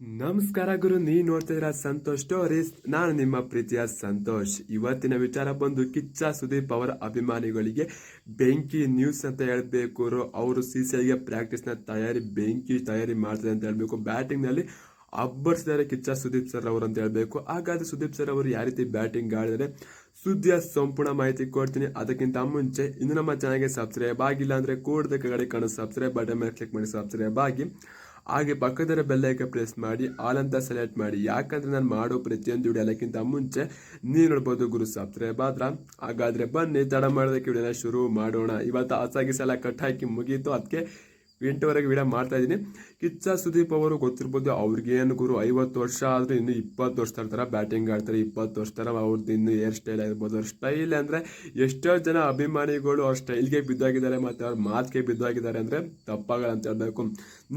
ನಮಸ್ಕಾರ ಗುರು ನೀ ನೋಡ್ತಾ ಇದ್ದೀರಾ ಸಂತೋಷ್ ಸ್ಟೋರೀಸ್ ನಾನು ನಿಮ್ಮ ಪ್ರೀತಿಯ ಸಂತೋಷ್. ಇವತ್ತಿನ ವಿಚಾರ ಬಂದು ಕಿಚ್ಚ ಸುದೀಪ್ ಅವರ ಅಭಿಮಾನಿಗಳಿಗೆ ಬೆಂಕಿ ನ್ಯೂಸ್ ಅಂತ ಹೇಳಬೇಕು ಅವರು ಸಿ ಸಿ ಐಗೆ ಪ್ರಾಕ್ಟೀಸ್ನ ತಯಾರಿ, ಬೆಂಕಿ ತಯಾರಿ ಮಾಡ್ತಾರೆ ಅಂತ ಹೇಳಬೇಕು. ಬ್ಯಾಟಿಂಗ್ನಲ್ಲಿ ಅಬ್ಬರಿಸಿದ್ದಾರೆ ಕಿಚ್ಚ ಸುದೀಪ್ ಸರ್ ಅವರು ಅಂತ ಹೇಳಬೇಕು. ಹಾಗಾದ್ರೆ ಸುದೀಪ್ ಸರ್ ಅವರು ಯಾವ ರೀತಿ ಬ್ಯಾಟಿಂಗ್ ಆಡಿದರೆ ಸುದ್ದಿಯ ಸಂಪೂರ್ಣ ಮಾಹಿತಿ ಕೊಡ್ತೀನಿ. ಅದಕ್ಕಿಂತ ಮುಂಚೆ ಇನ್ನು ನಮ್ಮ ಚಾನಲ್ಗೆ ಸಬ್ಸ್ಕ್ರೈಬ್ ಆಗಿಲ್ಲ ಅಂದರೆ ಕೂಡದ ಕಡೆ ಕಾಣೋ ಸಬ್ಸ್ಕ್ರೈಬ್ ಬಟನ್ ಮೇಲೆ ಕ್ಲಿಕ್ ಮಾಡಿ ಸಬ್ಸ್ಕ್ರೈಬ್ ಆಗಿ. ಹಾಗೆ ಪಕ್ಕದರ ಬೆಲ್ಲೈಕೆ ಪ್ರೆಸ್ ಮಾಡಿ ಆಲ್ ಅಂತ ಸೆಲೆಕ್ಟ್ ಮಾಡಿ. ಯಾಕಂದ್ರೆ ನಾನು ಮಾಡೋ ಪ್ರತಿಯೊಂದು ವಿಡಿಯೋ ಮುಂಚೆ ನೀವು ನೋಡ್ಬೋದು ಗುರು ಸಬ್ಸ್ಕ್ರೈಬ್ ಆದ್ರ ಹಾಗಾದ್ರೆ ಬನ್ನಿ, ತಡ ಮಾಡೋದಕ್ಕೆ ವಿಡಿಯೋನ ಶುರು ಮಾಡೋಣ. ಇವತ್ತು ಆಸಾಗಿ ಸಲ ಕಟ್ ಹಾಕಿ ಮುಗೀತು. ಅದಕ್ಕೆ ಎಂಟುವರೆಗೆ ವಿಡಿಯೋ ಮಾಡ್ತಾ ಇದ್ದೀನಿ. ಕಿಚ್ಚ ಸುದೀಪ್ ಅವರು ಗೊತ್ತಿರ್ಬೋದು ಅವ್ರಿಗೇನು ಗುರು, ಐವತ್ತು ವರ್ಷ ಆದರೂ ಇನ್ನು ಇಪ್ಪತ್ತು ವರ್ಷ ಥರ ಬ್ಯಾಟಿಂಗ್ ಆಡ್ತಾರೆ, ಇಪ್ಪತ್ತು ವರ್ಷ ಥರ ಅವ್ರದ್ದು ಇನ್ನು ಹೇರ್ ಸ್ಟೈಲ್ ಆಗಿರ್ಬೋದು. ಅವ್ರ ಸ್ಟೈಲ್ ಅಂದರೆ ಎಷ್ಟೋ ಜನ ಅಭಿಮಾನಿಗಳು ಅವ್ರ ಸ್ಟೈಲ್ಗೆ ಬಿದ್ದಾಗಿದ್ದಾರೆ ಮತ್ತು ಅವ್ರ ಮಾತಿಗೆ ಬಿದ್ದಾಗಿದ್ದಾರೆ ಅಂದರೆ ತಪ್ಪಾಗಲ್ಲ ಅಂತ ಹೇಳಬೇಕು.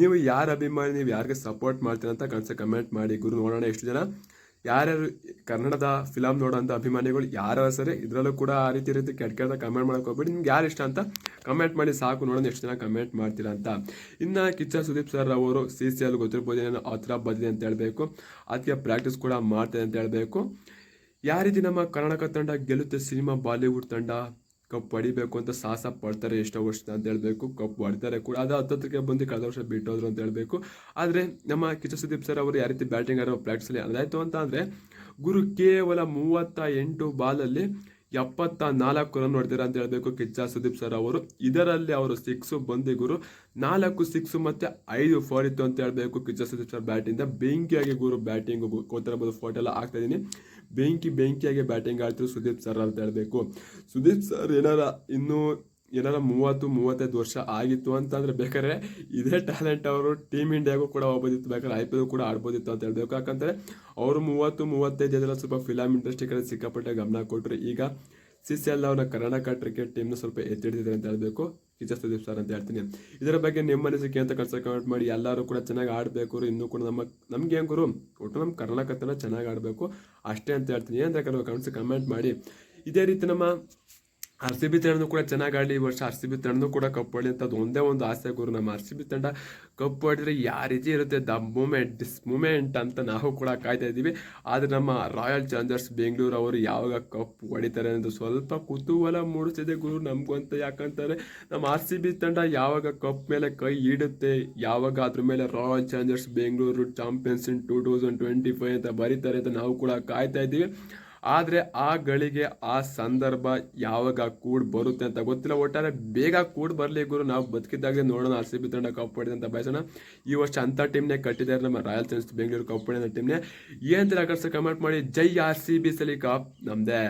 ನೀವು ಯಾರ ಅಭಿಮಾನಿ, ನೀವು ಯಾರಿಗೆ ಸಪೋರ್ಟ್ ಮಾಡ್ತೀರ ಅಂತ ಕನ್ಸ ಕಮೆಂಟ್ ಮಾಡಿ. ಗುರು, ನೋಡೋಣ ಎಷ್ಟು ಜನ ಯಾರ್ಯಾರು ಕನ್ನಡದ ಫಿಲಮ್ ನೋಡೋಂಥ ಅಭಿಮಾನಿಗಳು ಯಾರು ಸರಿ, ಇದರಲ್ಲೂ ಕೂಡ ಆ ರೀತಿ ರೀತಿ ಕೆಟ್ಟ ಕೆಟ್ಟ ಕಮೆಂಟ್ ಮಾಡಕ್ಕೆ ಹೋಗ್ಬೇಡಿ. ನಿಮ್ಗೆ ಯಾರು ಇಷ್ಟ ಅಂತ ಕಮೆಂಟ್ ಮಾಡಿ, ಸಾಕು. ನೋಡೋಣ ಎಷ್ಟು ಜನ ಕಮೆಂಟ್ ಮಾಡ್ತೀರಾ ಅಂತ. ಇನ್ನು ಕಿಚ್ಚ ಸುದೀಪ್ ಸರ್ ಅವರು ಸಿ ಸಿ ಎಲ್ ಗೊತ್ತಿರ್ಬೋದು ಏನೋ ಆ ಥರ ಬಂದಿದೆ ಅಂತ ಹೇಳಬೇಕು. ಅದಕ್ಕೆ ಪ್ರಾಕ್ಟೀಸ್ ಕೂಡ ಮಾಡ್ತಾರೆ ಅಂತ ಹೇಳಬೇಕು. ಯಾವ ರೀತಿ ನಮ್ಮ ಕರ್ನಾಟಕ ತಂಡ ಗೆಲ್ಲುತ್ತೆ ಸಿನಿಮಾ ಬಾಲಿವುಡ್ ತಂಡ? ಕಪ್ ಹೊಡಿಬೇಕು ಅಂತ ಸಾಹಸ ಪಡ್ತಾರೆ ಎಷ್ಟೋ ವರ್ಷ ಅಂತ ಹೇಳಬೇಕು, ಕಪ್ ಹೊಡಿತಾರೆ ಕೂಡ. ಅದು ಹತ್ತತ್ರಕ್ಕೆ ಬಂದು ಕಳೆದ ವರ್ಷ ಬಿಟ್ಟೋದ್ರು ಅಂತ ಹೇಳಬೇಕು. ಆದರೆ ನಮ್ಮ ಕಿಚ ಸುದೀಪ್ ಸರ್ ಅವರು ಯಾವ ರೀತಿ ಬ್ಯಾಟಿಂಗ್ ಆಡೋ ಪ್ರಾಕ್ಟೀಸಲ್ಲಿ ಅದಾಯಿತು ಅಂತ ಅಂದರೆ ಗುರು ಕೇವಲ ಮೂವತ್ತ ಎಂಟು ಬಾಲಲ್ಲಿ ಎಪ್ಪತ್ತ ನಾಲ್ಕು ರನ್ ಹೊಡೆದಿರ ಅಂತ ಹೇಳಬೇಕು ಕಿಚ್ಚ ಸುದೀಪ್ ಸರ್ ಅವರು. ಇದರಲ್ಲಿ ಅವರು ಸಿಕ್ಸು ಬಂದಿಗುರು ನಾಲ್ಕು ಸಿಕ್ಸು ಮತ್ತೆ ಐದು ಫೋರ್ ಇತ್ತು ಅಂತ ಹೇಳಬೇಕು ಕಿಚ್ಚ ಸುದೀಪ್ ಸರ್ ಬ್ಯಾಟಿಂದ ಬೆಂಕಿಯಾಗಿ ಗುರು ಬ್ಯಾಟಿಂಗ್ ಕೂತಿರಬಹುದು ಫೋಟೋ ಎಲ್ಲ ಹಾಕ್ತಾ ಇದ್ದೀನಿ. ಬೆಂಕಿ ಬೆಂಕಿಯಾಗಿ ಬ್ಯಾಟಿಂಗ್ ಆಡ್ತಿದ್ರು ಸುದೀಪ್ ಸರ್ ಅಂತ ಹೇಳಬೇಕು. ಸುದೀಪ್ ಸರ್ ಏನಾರ ಇನ್ನೂ ಏನಾರ ಮೂವತ್ತು, ಮೂವತ್ತೈದು ವರ್ಷ ಆಗಿತ್ತು ಅಂತಂದ್ರೆ ಬೇಕಾದ್ರೆ ಇದೇ ಟ್ಯಾಲೆಂಟ್ ಅವರು ಟೀಮ್ ಇಂಡಿಯಾಗೂ ಕೂಡ ಹೋಗ್ಬೋದಿತ್ತು, ಬೇಕಾದ್ರೆ ಐ ಪಿ ಎಲ್ ಕೂಡ ಆಡ್ಬೋದಿತ್ತು ಅಂತ ಹೇಳ್ಬೇಕು. ಯಾಕಂದ್ರೆ ಅವರು ಮೂವತ್ತು, ಮೂವತ್ತೈದು ಜನ ಸ್ವಲ್ಪ ಫಿಲಮ್ ಇಂಡಸ್ಟ್ರಿ ಕಡೆ ಸಿಕ್ಕಾಪಟ್ಟೆ ಗಮನ ಕೊಟ್ಟರು ಈಗ ಸಿ ಸಿ ಎಲ್ ಅವರ ಕರ್ನಾಟಕ ಕ್ರಿಕೆಟ್ ಟೀಮ್ನ ಸ್ವಲ್ಪ ಎತ್ತಿಡ್ತಿದ್ದಾರೆ ಅಂತ ಹೇಳಬೇಕು. ಕಿಚ್ಚ ಸುದೀಪ್ ಸರ್ ಅಂತ ಹೇಳ್ತೀನಿ. ಇದರ ಬಗ್ಗೆ ನಿಮ್ಮ ಅನಿಸಿಕೆ ಅಂತ ಕಳ್ಸ ಕಮೆಂಟ್ ಮಾಡಿ. ಎಲ್ಲರೂ ಕೂಡ ಚೆನ್ನಾಗಿ ಆಡಬೇಕು ಇನ್ನೂ ಕೂಡ ನಮ್ಮ, ನಮ್ಗೆ ಗುರು? ಒಟ್ಟು ನಮ್ಮ ಕರ್ನಾಟಕ ಚೆನ್ನಾಗಿ ಆಡಬೇಕು. ಅಷ್ಟೇ ಅಂತ ಹೇಳ್ತೀನಿ. ಕೆಲವು ಕಮೆಂಟ್ಸ್ ಕಮೆಂಟ್ ಮಾಡಿ. ಇದೇ ರೀತಿ ನಮ್ಮ ಆರ್ ಸಿ ಬಿ ತಂಡನೂ ಕೂಡ ಚೆನ್ನಾಗಿ ಆಡಲಿ ಈ ವರ್ಷ. ಆರ್ ಸಿ ಬಿ ತಂಡನೂ ಕೂಡ ಕಪ್ ಹೊಡಲಿ ಅಂತ ಒಂದೇ ಒಂದು ಆಸೆ ಗುರು. ನಮ್ಮ ಆರ್ ಸಿ ಬಿ ತಂಡ ಕಪ್ ಹೊಡೆದ್ರೆ ಯಾವ ರೀತಿ ಇರುತ್ತೆ? ದ ಮೂಮೆಂಟ್ ದಿಸ್ ಮೂಮೆಂಟ್ ಅಂತ ನಾವು ಕೂಡ ಕಾಯ್ತಾ ಇದ್ದೀವಿ. ಆದರೆ ನಮ್ಮ ರಾಯಲ್ ಚಾಲೆಂಜರ್ಸ್ ಬೆಂಗಳೂರು ಅವರು ಯಾವಾಗ ಕಪ್ ಹೊಡಿತಾರೆ ಅನ್ನೋದು ಸ್ವಲ್ಪ ಕುತೂಹಲ ಮೂಡಿಸಿದೆ ಗುರು ನಮಗೂ ಅಂತ. ಯಾಕಂತಾರೆ ನಮ್ಮ ಆರ್ ಸಿ ಬಿ ತಂಡ ಯಾವಾಗ ಕಪ್ ಮೇಲೆ ಕೈ ಇಡುತ್ತೆ, ಯಾವಾಗ ಅದ್ರ ಮೇಲೆ Royal Challengers Bengaluru champions in two thousand twenty five ಅಂತ ಬರೀತಾರೆ ಅಂತ ನಾವು ಕೂಡ ಕಾಯ್ತಾ ಇದ್ದೀವಿ. ಆದರೆ ಆ ಗಳಿಗೆ ಆ ಸಂದರ್ಭ ಯಾವಾಗ ಕೂಡ ಬರುತ್ತೆ ಅಂತ ಗೊತ್ತಿಲ್ಲ. ಒಟ್ಟಾರೆ ಬೇಗ ಕೂಡ ಬರಲಿ ಗುರು. ನಾವು ಬದುಕಿದ್ದಾಗಲೇ ನೋಡೋಣ. ಆರ್ ಸಿ ಬಿ ತಂಡ ಕಪ್ ಹೊಡೆದ ಅಂತ ಬಯಸೋಣ ಈ ವರ್ಷ ಅಂಥ ಟೀಮ್ನೇ ಕಟ್ಟಿದ್ದಾರೆ ನಮ್ಮ ರಾಯಲ್ ಚಾಲೆಂಜರ್ಸ್ ಬೆಂಗಳೂರು ಕಪ್ ಹೊಡೆದ ಟೀಮ್ನೇ ಏನು ತರ ಕಮೆಂಟ್ ಮಾಡಿ. ಜೈ ಆರ್ ಸಿ ಬಿ ಸಲಿ ಕಪ್ ನಮ್ದೇ.